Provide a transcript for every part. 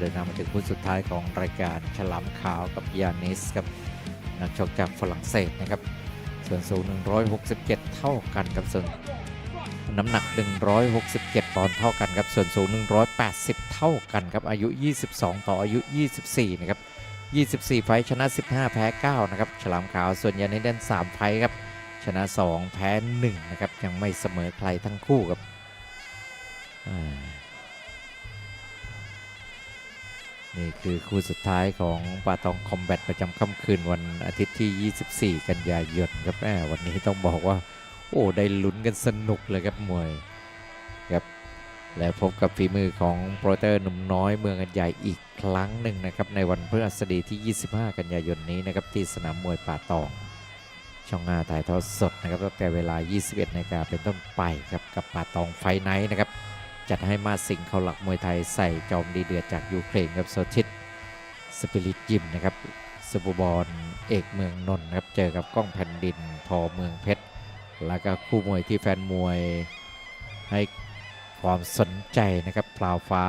เดินทางมาถึงคู่สุดท้ายของรายการฉลามขาวกับยานิสครับนักชกจากฝรั่งเศสนะครับ ส่วนสูง 167 เท่ากันครับส่วนน้ำหนัก 167 ปอนด์เท่ากันครับส่วนสูง 180 เท่ากันครับอายุ 22 ต่ออายุ 24 นะครับ 24 ไฟชนะ 15 แพ้ 9 นะครับฉลามขาวส่วนยานิสเด่น3 ไฟครับชนะ 2 แพ้ 1 นะครับ ยังไม่เสมอใครทั้งคู่ครับอ่า นี่คือคู่สุดท้ายของปาตองคอมแบทประจำค่ำคืนวันอาทิตย์ที่ 24 กันยายนครับแหมวันนี้ต้องบอกว่า โอ้ได้ลุ้นกันสนุกเลยครับมวยครับและพบกับฝีมือของโปรเตอร์หนุ่มน้อยเมืองอันใหญ่อีกครั้งหนึ่งนะครับในวันพฤหัสบดีที่ 25 กันยายนนี้นะครับที่สนามมวยป่าตอง ช่องงาถ่ายทอดสดนะครับตั้งแต่เวลา 21นาฬิกาเป็นต้นไปครับกับป่าตองไฟไนท์นะครับ จัดให้มาสิงเขาหลักมวยไทยใส่จอมดีเดือดจากยูเครนครับโซทิตสปิริตยิมนะครับซูเปอร์บอลเอกเมืองนนท์ครับเจอกับก้องแผ่นดินทอเมืองเพชร แล้วก็คู่มวยที่แฟนมวยให้ความสนใจนะครับพลาวฟ้า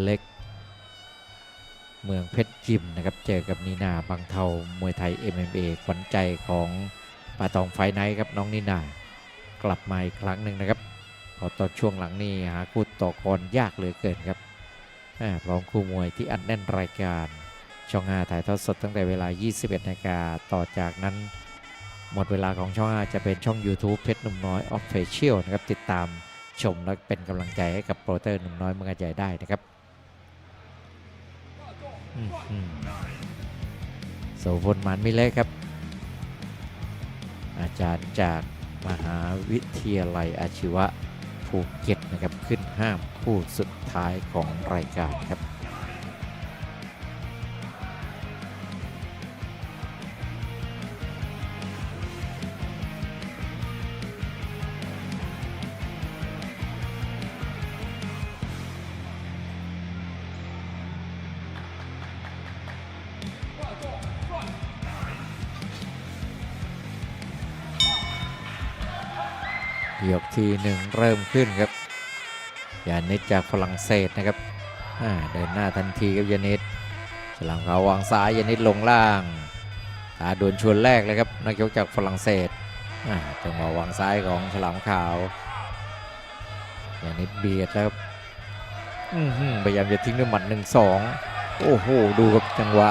เล็ก เมืองเพชรยิมนะครับเจอกับนีนาบางเทามวยไทย MMA ขวัญใจของปาตองไฟไนท์ครับน้องนีนากลับมาอีกครั้งหนึ่งนะครับ พอตอนช่วงหลังนี่หาคู่ต่อกรยากเหลือเกินครับพร้อมคู่มวยที่อัดแน่นรายการ ช่อง5ถ่ายทอดสดตั้งแต่เวลา 21นาฬิกาต่อจากนั้น หมดเวลาของช่อง 5 จะเป็นช่อง YouTube เพชรหนุ่มน้อย Official นะครับติดตามชมและเป็นกำลังใจให้กับโปรเตอร์หนุ่มน้อยเมืองใหญ่ได้นะครับอื้อหือโสพลมันมิเล็กครับ อาจารย์จากมหาวิทยาลัยอาชีวะ ภูเก็ตนะครับขึ้นห้ามคู่สุดท้ายของรายการครับ ยกที่หนึ่งเริ่มขึ้นครับยานิดจากฝรั่งเศสนะครับเดินหน้าทันทีครับยานิดฉลามขาววางซ้ายยานิดลงล่างตาดวลชวนแรกเลยครับนักยกจากฝรั่งเศสอาจังหวะวางซ้ายของฉลามขาวยานิดเบียดแล้วครับอื้อหือพยายามจะทิ้งด้วยหมัดหนึ่งสองโอ้โหดูครับจังหวะ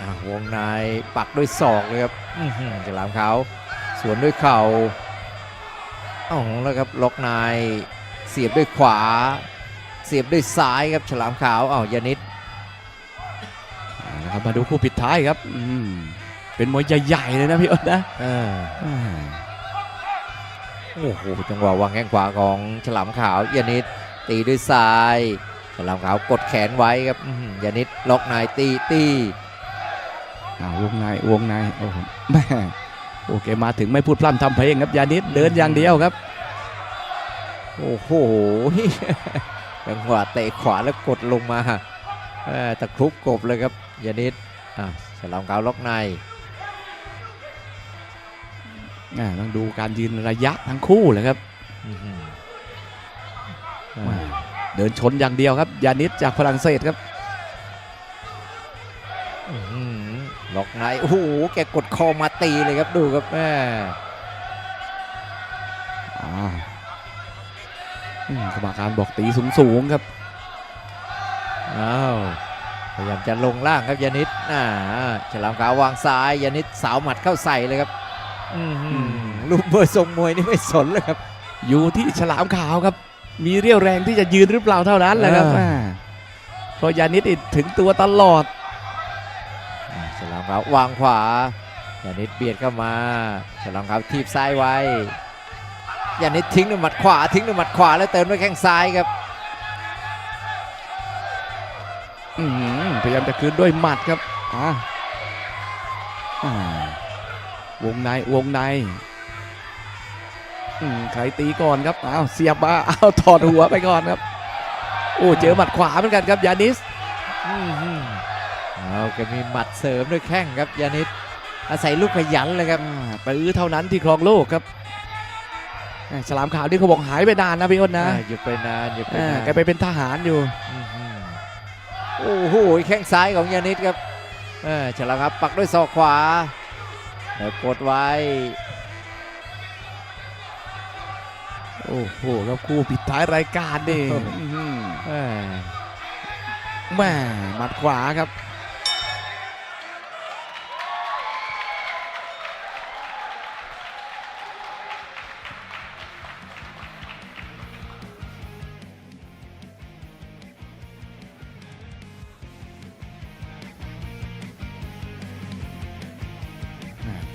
อาวงในปักด้วยศอกเลยครับฉลามขาว วนด้วยเข่าเอ้าแล้วครับล็อกในายเสียบด้วยขวา เสียบด้วยซ้ายครับฉลามขาวอ้าวยานิดเอาละครับมาดูคู่ปิดท้ายครับอืมเป็นมวยใหญ่ๆเลยนะพี่อ้นนะอ่าอ่าโอ้โหจังหวะวางแข้งขวาของฉลามขาวยานิดตีด้วยซ้ายฉลามขาวกดแขนไว้ครับอื้อหือยานิดล็อกในายตีตีอ่าวงในวงในโอ้โหแม่ โอเคมาถึงไม่พูดพร่ำทำเพลงครับยานิดเดินอย่างเดียวครับ โอ้โหจังหวะเตะขวาแล้วกดลงมาเอ่อตะครุบกบเลยครับยานิดอะฉลามขาวล็อกในายอ่าต้องดูการยืนระยะทั้งคู่เลยครับอื้อหือแม่เดินชนอย่างเดียวครับ ยานิดจากฝรั่งเศสครับ ล็อกในโอ้โหแกกดคอมาตีเลยครับดูครับแม่อ่าอืมกรรมการบอกตีสูงๆครับอ้าวพยายามจะลงล่างครับยานิดอ่าฉลามขาววางซ้ายยานิดสาวหมัดเข้าใส่เลยครับอื้อหือลูกเบอร์ทรงมวยนี่ไม่สนเลยครับ อยู่ที่ฉลามขาวครับ มีเรี่ยวแรงที่จะยืนหรือเปล่าเท่านั้นแหละครับอ่าแม่เพราะยานิดนี่ถึงตัวตลอดอ่าฉลาม ขายวางขวายานิดเบียดเข้ามาฉลามขาวทีบซ้ายไว้ยานิดทิ้งด้วยหมัดขวาทิ้งด้วยหมัดขวาแล้วเติมด้วยแข้งซ้ายครับอือหือพยายามจะคืนด้วยหมัดครับอ่าวงในวงในอืมใครตีก่อนครับอ้าวเสียบมาอ้าวถอดหัวไปก่อนครับ โอ้เจอหมัดขวาเหมือนกันครับยานิส เอาแกมีหมัดเสริมด้วยแข้งครับยานิดอาศัยลูกขยันเลยครับอ่าตื้อเท่านั้นที่ครองโลกครับแหม่ฉลามขาวนี่เขาบอกหายไปนานนะพี่อ้นนะอ่าหยุดไปนานหยุดไปอ่านานแกไปเป็นทหารอยู่อื้อหือโอ้โหแข้งซ้ายของยานิดครับเออฉลามครับปักด้วยศอกขวาแล้วกดไว้โอ้โหครับคู่ปิดท้ายรายการนี่อื้อหือเออแม่หมัดขวาครับ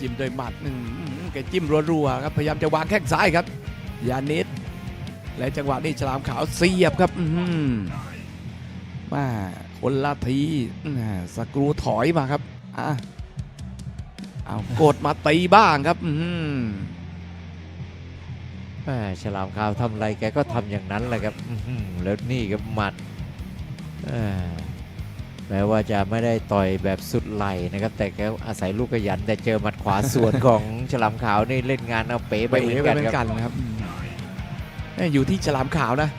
จิ้มด้วยหมัดหนึ่งแกจิ้มรัวๆครับพยายามจะวางแข้งซ้ายครับ ยานิดและจังหวะนี้ฉลามขาวเสียบครับอื้อหือมาคนละทีสกรูถอยมาครับอะเอากดมาตีบ้างครับอื้อหือแม่ฉลามขาวทำอะไรแกก็ทำอย่างนั้นแหละครับอื้อหือแล้วนี่ครับหมัด แม้ว่าจะไม่ได้ต่อยแบบสุดไหลนะครับ แต่แกอาศัยลูกขยัน แต่เจอหมัดขวาสวนของฉลามขาวนี่เล่นงานเอาเป๋ไปไปเหมืเออนไปกันเหมือคนรับกันนะครับเอ้ยอยู่ที่ฉลามขาวนะ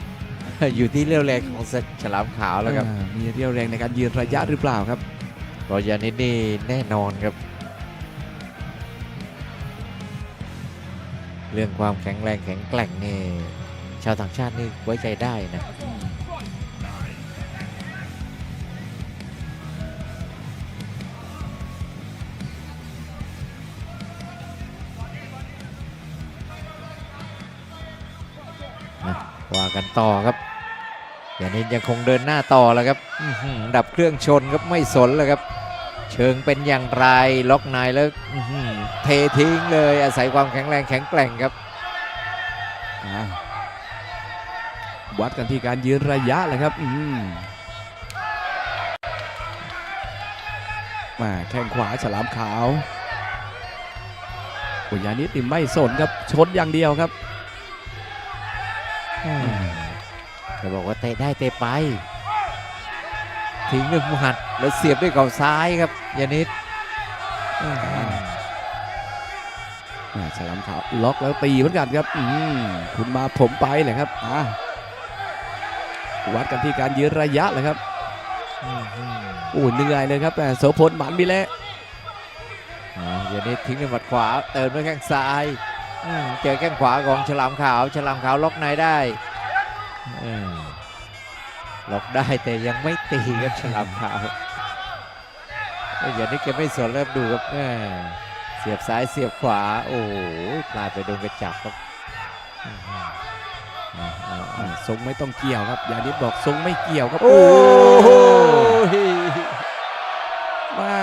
อยู่ที่เรี่ยวแรงของฉลามขาวแล้วครับ อ่ามีเรี่ยวแรงในการยืนระยะหรือเปล่าครับ รอยานิดนี่แน่นอนครับ เรื่องความแข็งแรงแข็งแกร่งนี่ชาวต่างชาตินี่ไว้ใจได้นะนะ กันต่อครับอย่างนี้ยังคงเดินหน้าต่อแล้วครับดับเครื่องชนครับไม่สนเลยครับ เชิงเป็นอย่างไรล็อกในแล้วเททิ้งเลยอาศัยความแข็งแรงแข็งแกร่งครับวัดกันที่การยืนระยะเลยครับอืมาแข้งขวาฉลามขาวโอ้ยานิดนี่ไม่สนครับชนอย่างเดียวครับ บอกว่าเตะได้เตะไปทิ้งด้วยหมัดแล้วเสียบด้วยเข่าซ้ายครับยานิดอื้อหืออ่าฉลามขาวล็อกแล้วตีเหมือนกันครับอืมคุณมาผมไปเลยครับอ่าวัดกันที่การยืนระยะเลยครับอื้อหือโอ้เหนื่อยเลยครับแต่โสพลหมันมีแล้วอ่ายานิดทิ้งด้วยหมัดขวาเติมด้วยแข้งซ้ายอื้อเจอแข้งขวาของฉลามขาว ฉลามขาวล็อกในได้อื้อ ล็อกได้แต่ยังไม่ตีครับฉลามขาวเอ้ยอย่างนี้แกไม่สนเริ่มดูครับแม่เสียบซ้ายเสียบขวา โอ้โหพลาดไปโดนกระจับครับอื้อหือเอาเอาเอาอ่าทรงไม่ต้องเกี่ยวครับยานิดบอกทรงไม่เกี่ยวครับ โอ้โหมา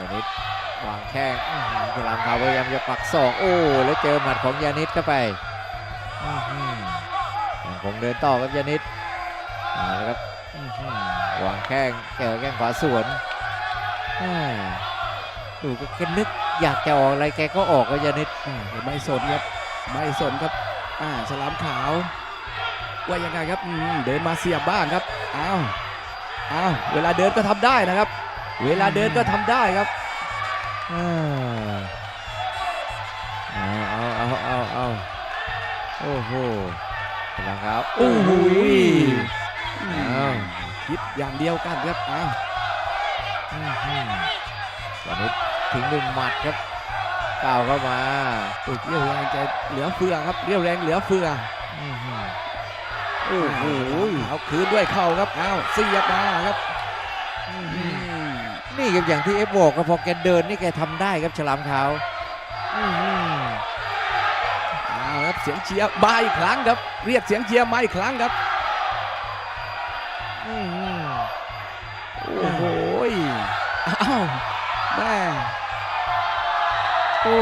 ยานิดวางแข้งอื้อหือฉลามขาวพยายามจะปักศอกโอ้แล้วเจอหมัดของยานิดเข้าไปอื้อหือยังคงเดินต่อครับยานิดเอาละครับอื้อหือวางแข้งเจอแข้งขวาสวนอ่าดูก็แกนึกอยากจะออกอะไรแกก็ออกครับยานิดอ่าไม่สนครับไม่สนครับอ่าฉลามขาวว่ายังไงครับอืมเดินมาเสียบบ้างครับอ้าวอ้าวเวลาเดินก็ทำได้นะครับ เวลาเดินก็ทำได้ครับอ่าเอาเอาเอาเอาเอาโอ้โหฉลามขาวโอ้โหอ้าวคิดอย่างเดียวกันครับอ้าวอื้อหือตอนนี้ทิ้งด้วยหมัดครับก้าวเข้ามาโอ้ยเรี่ยวแรงจะเหลือเฟือครับเรี่ยวแรงเหลือเฟืออื้อหือโอ้โหเอาคืนด้วยเข่าครับอ้าวเสียบมาครับอืม นี่ครับอย่างที่เอฟบอกครับพอแกเดินนี่แกทำได้ครับฉลามขาวอื้อหืออ้าวครับเสียงเชียร์มาอีกครั้งครับ เรียกเสียงเชียร์มาอีกครั้งครับอื้อหือโอ้โหยอ้าวแม่โอ้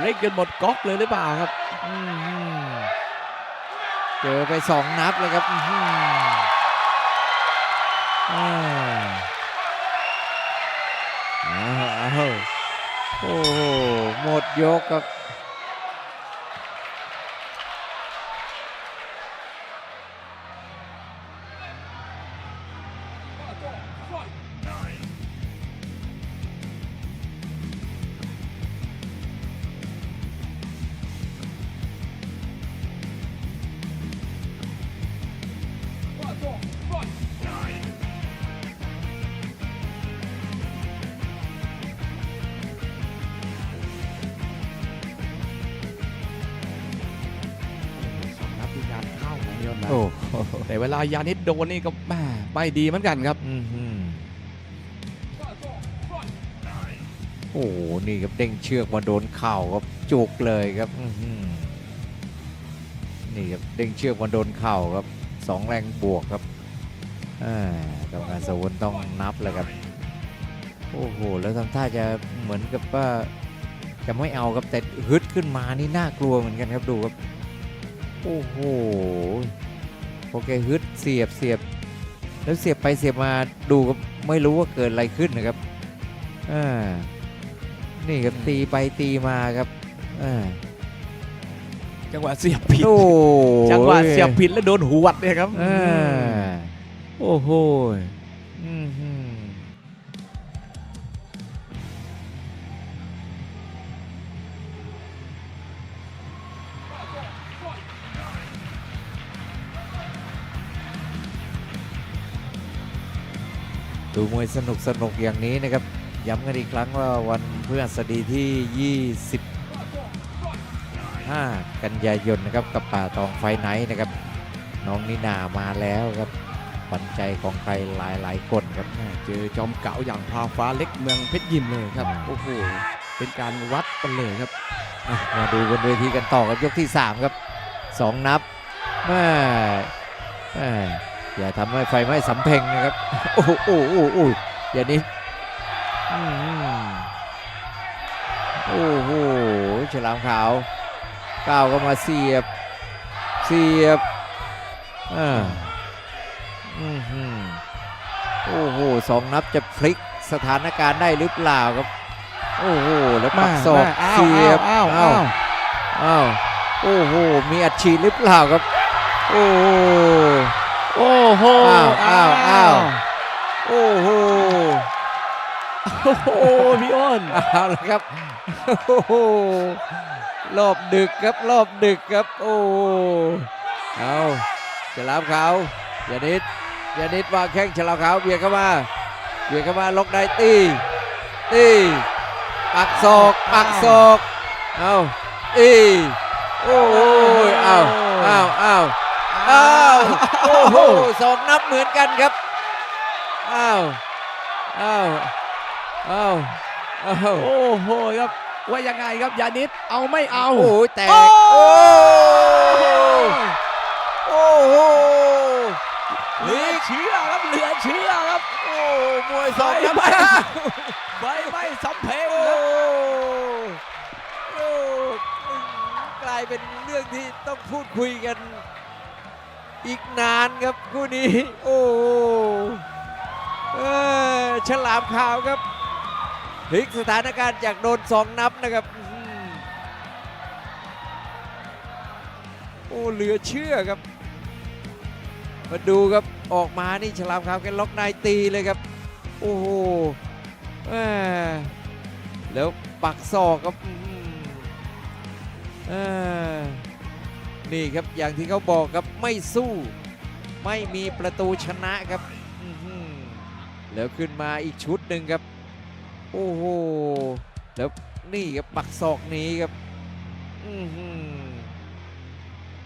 เล่นกันหมดก๊อกเลยหรือเปล่าครับอื้อหือเจอไปสองนับเลยครับ อ้าเอาเอาโอ้โหหมดยกครับ เวลายานิดโดนนี่ก็แม่ไม่ดีเหมือนกันครับอื้อหือโอ้โหนี่ครับเด้งเชือกมาโดนเข่าครับจุกเลยครับอื้อหือนี่ครับเด้งเชือกมาโดนเข่าครับสองแรงบวกครับอ่ากรรมการสวนต้องนับเลยครับโอ้โหแล้วทำท่าจะเหมือนกับว่าจะไม่เอาครับแต่ฮึดขึ้นมานี่น่ากลัวเหมือนกันครับดูครับโอ้โห อเคฮึดเสียบเสียบ แล้วเสียบไปเสียบมาดูครับไม่รู้ว่าเกิดอะไรขึ้นนะครับอ่านี่ครับตีไปตีมาครับอ่าจังหวะเสียบผิดโอ้จังหวะเสียบผิดแล้วโดนหวดเนี่ยครับอ่าโอ้โหอื้อ ดูมวยสนุกสนุกอย่างนี้นะครับ ย้ำกันอีกครั้งว่าวันพฤหัสบดีที่ 25 กันยายนนะครับกับป่าตองไฟไนท์นะครับ น้องนินามาแล้วครับปันใจของใครหลายหลายๆคนครับเจอจอมเก๋าอย่างพาฟ้าเล็กเมืองเพชรยิมเลยครับอ่าโอ้โหเป็นการวัดกันเลยครับอะมาดูบนเวทีกันต่อครับยกที่ 3 ครับ 2 นับแม่แม่ อย่าทำให้ไฟไหม้สำเพ็งนะครับ โอ้โหโอ้โหโอ้โหอย่านี้อื้อหือโอ้โหฉลามขาวก้าวก็มาเสียบ เสียบอ่าอือหือโอ้โหสองนับจะพลิกสถานการณ์ได้หรือเปล่าครับ โอ้โหแล้วปักศอกอ้าวเสียบอ้าวอ้าวอ้าวโอ้โหมีอัดฉีดหรือเปล่าครับ โอ้ โหโอ้โหอ้าวอ้าวอ้าวโอ้โห โอ้โหพี่อ้นเอาละครับ โอ้โห รอบดึกครับ รอบดึกครับ โอ้โหเอาฉลามขาวอย่านิดอย่านิดวางแข้งฉลามขาวเบียดเข้ามาเบียดเข้ามาล็อกได้ตี ตีปักศอกปักศอก เอาตี โอ้โหเอาเอาเอาเอาโอ้โหสองนับเหมือนกันครับอ้าวอ้าวอ้าวอ้าวโอ้โหครับว่ายังไงครับยานิดเอาไม่เอาโอ้โหแตกโอ้โอ้โหโอ้โหเหลือเชื่อครับเหลือเชื่อครับโอ้มวยสองนับไม่ห้าไฟไม่สำเพ็งโอ้ครับโอ้กลายเป็นเรื่องที่ต้องพูดคุยกัน อีกนานครับคู่นี้โอ้เออฉลามขาวครับพลิกสถานการณ์จากโดนสองนับนะครับโอ้เหลือเชื่อครับ มาดูครับออกมานี่ฉลามขาวแกล็อกนายตีเลยครับ โอ้โหแหม่แล้วปักศอกครับเออ นี่ครับอย่างที่เขาบอกครับไม่สู้ไม่มีประตูชนะครับแล้วขึ้นมาอีกชุดหนึ่งครับ โอ้โหแล้วนี่ครับปักศอกนี้ครับอือหือ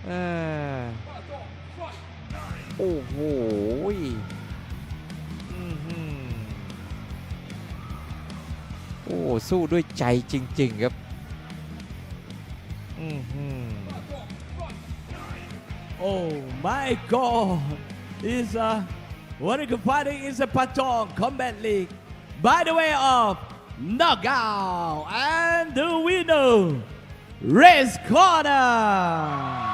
อ่าโอ้โหอือหือโอ้สู้ด้วยใจจริง ๆ ครับ อือหือ Oh my God! Is a what you fighting is a Patong Combat League by the way of knockout and the winner, Race Corner.